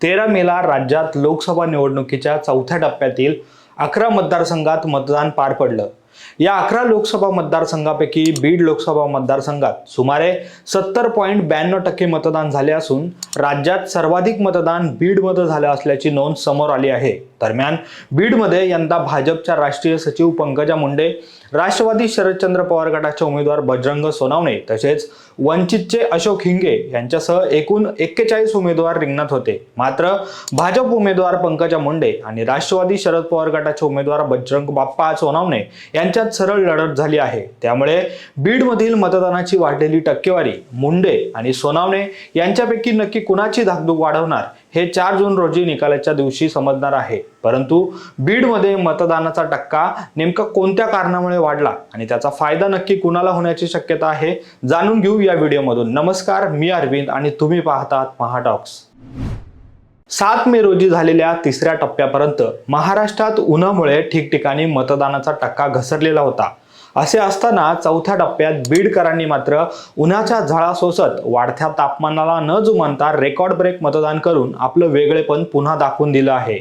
तेरा मेला राज्यात लोकसभा निवडणुकीच्या चौथ्या टप्प्यातील अकरा मतदारसंघात मतदान पार पडलं. या अकरा लोकसभा मतदारसंघापैकी बीड लोकसभा मतदारसंघात सुमारे सत्तर पॉईंट ब्याण्णव टक्के मतदान झाले असून राज्यात सर्वाधिक मतदान बीडमध्ये झालं असल्याची नोंद समोर आली आहे. दरम्यान बीडमध्ये यंदा भाजपच्या राष्ट्रीय सचिव पंकजा मुंडे राष्ट्रवादी शरदचंद्र पवार गटाचे उमेदवार बजरंग सोनावणे तसेच वंचितचे अशोक हिंगे यांच्यासह एकूण एक्केचाळीस उमेदवार रिंगणात होते. मात्र भाजप उमेदवार पंकजा मुंडे आणि राष्ट्रवादी शरद पवार गटाचे उमेदवार बजरंग बाप्पा सोनावणे यांच्यात सरळ लढत झाली आहे. त्यामुळे बीडमधील मतदानाची वाढलेली टक्केवारी मुंडे आणि सोनावणे यांच्यापैकी नक्की कुणाची धाकधूक वाढवणार हे चार जून रोजी निकालाच्या दिवशी समजणार आहे. परंतु बीडमध्ये मतदानाचा टक्का नेमका कोणत्या कारणामुळे वाढला आणि त्याचा फायदा नक्की कुणाला होण्याची शक्यता आहे जाणून घेऊ या व्हिडिओमधून. नमस्कार मी अरविंद आणि तुम्ही पाहतात महाटॉक्स. सात मे रोजी झालेल्या तिसऱ्या टप्प्यापर्यंत महाराष्ट्रात उन्हामुळे ठिकठिकाणी मतदानाचा टक्का घसरलेला होता. असे असताना चौथ्या टप्प्यात बीडकरांनी मात्र उन्हाच्या झळा सोसत वाढत्या तापमानाला न जुमानता रेकॉर्ड ब्रेक मतदान करून आपलं वेगळेपण पुन्हा दाखवून दिलं आहे.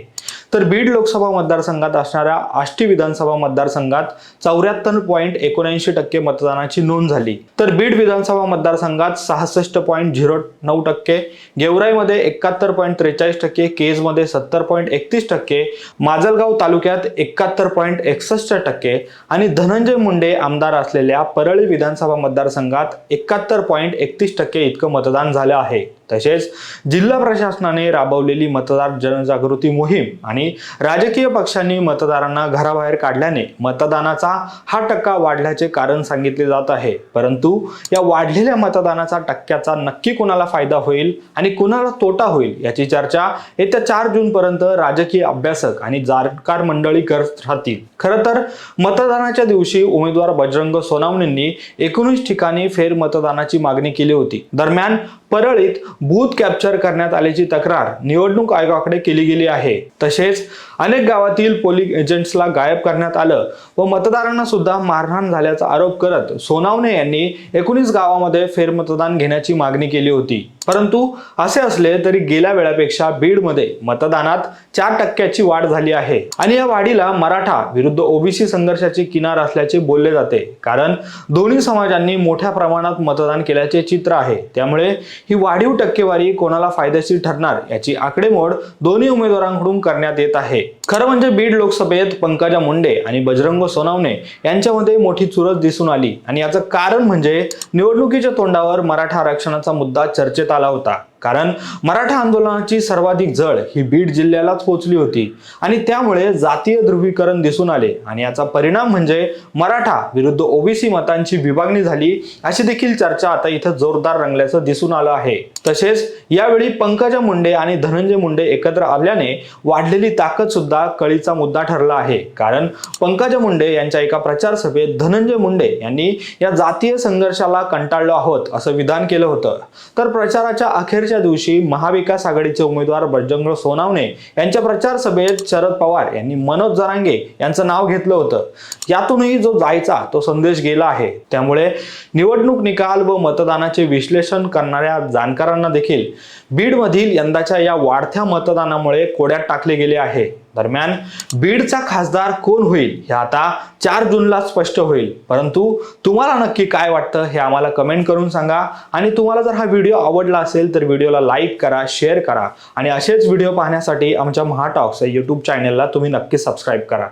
तर बीड लोकसभा मतदारसंघात असणाऱ्या आष्टी विधानसभा मतदारसंघात चौऱ्याहत्तर पॉईंट एकोणऐंशी टक्के मतदानाची नोंद झाली. तर बीड विधानसभा मतदारसंघात सहासष्ट पॉईंट झिरो नऊ टक्के गेवराईमध्ये एकाहत्तर पॉईंट त्रेचाळीस टक्के केजमध्ये सत्तर पॉईंट एकतीस टक्के माजलगाव तालुक्यात एकाहत्तर पॉईंट एकसष्ट टक्के आणि धनंजय मुंडे आमदार असलेल्या परळी विधानसभा मतदारसंघात एकाहत्तर पॉईंट एकतीस टक्के इतकं मतदान झालं आहे. तसेच जिल्हा प्रशासनाने राबवलेली मतदार जनजागृती मोहीम आणि राजकीय पक्षांनी मतदारांना घराबाहेर काढल्याने मतदानाचा हा टक्का वाढल्याचे कारण सांगितले जात आहे. परंतु या वाढलेल्या मतदानाचा टक्क्याचा नक्की कुणाला फायदा होईल आणि कुणाला तोटा होईल याची चर्चा येत्या चार जून पर्यंत राजकीय अभ्यासक आणि जाणकार मंडळी करत राहतील. खरं तर मतदानाच्या दिवशी उमेदवार बजरंग सोनावणेंनी एकोणीस ठिकाणी फेरमतदानाची मागणी केली होती. दरम्यान परळीत बूथ कॅप्चर करण्यात आल्याची तक्रार निवडणूक आयोगाकडे केली गेली आहे. तसेच अनेक गावातील पोलिंग एजंट्सला गायब करण्यात आलं व मतदारांना सुद्धा मारहाण झाल्याचा आरोप करत सोनावणे यांनी एकोणीस गावामध्ये फेरमतदान घेण्याची मागणी केली होती. परंतु असे असले तरी गेल्या वेळापेक्षा बीडमध्ये मतदानात चार टक्क्याची वाढ झाली आहे. आणि या वाढीला मराठा विरुद्ध ओबीसी संघर्षाची किनार असल्याचे बोलले जाते. कारण दोन्ही समाजांनी मोठ्या प्रमाणात मतदान केल्याचे चित्र आहे. त्यामुळे ही वाढीव टक्केवारी कोणाला फायदेशीर ठरणार याची आकडेमोड दोन्ही उमेदवारांकडून करण्यात येत आहे. खरं म्हणजे बीड लोकसभेत पंकजा मुंडे आणि बजरंग सोनावणे यांच्यामध्ये मोठी चुरस दिसून आली. आणि याचं कारण म्हणजे निवडणुकीच्या तोंडावर मराठा आरक्षणाचा मुद्दा चर्चेत आला होता कारण मराठा आंदोलनाची सर्वाधिक जळ ही बीड जिल्ह्यालाच पोचली होती. आणि त्यामुळे जातीय ध्रुवीकरण दिसून आले. आणि याचा परिणाम म्हणजे मराठा विरुद्ध ओबीसी मतांची विभागणी झाली अशी देखील चर्चा आता इथं जोरदार रंगल्याचं दिसून आलं आहे. तसेच यावेळी पंकजा मुंडे आणि धनंजय मुंडे एकत्र आल्याने वाढलेली ताकद सुद्धा कळीचा मुद्दा ठरला आहे. कारण पंकजा मुंडे यांच्या एका प्रचार सभेत धनंजय मुंडे यांनी या जातीय संघर्षाला कंटाळलो आहोत असं विधान केलं होतं. तर प्रचाराच्या अखेरच्या दिवशी महाविकास आघाडीचे उमेदवार बजरंग सोनावणे यांच्या प्रचार सभेत शरद पवार यांनी मनोज जरांगे यांचं नाव घेतलं होतं. यातूनही जो जायचा तो संदेश गेला आहे. त्यामुळे निवडणूक निकाल व मतदानाचे विश्लेषण करणाऱ्या जाणकारांना देखील बीडमधील यंदाच्या या वाढत्या मतदानामुळे कोड्यात टाकले गेले आहे. दरम्यान बीडचा खासदार कोण होईल हे आता चार जूनला स्पष्ट होईल. परंतु तुम्हाला नक्की काय वाटतं हे आम्हाला कमेंट करून सांगा. आणि तुम्हाला जर हा व्हिडिओ आवडला असेल तर व्हिडिओला लाईक करा शेअर करा. आणि असेच व्हिडिओ पाहण्यासाठी आमच्या महाटॉक्स या यूट्यूब चॅनलला तुम्ही नक्की सबस्क्राईब करा.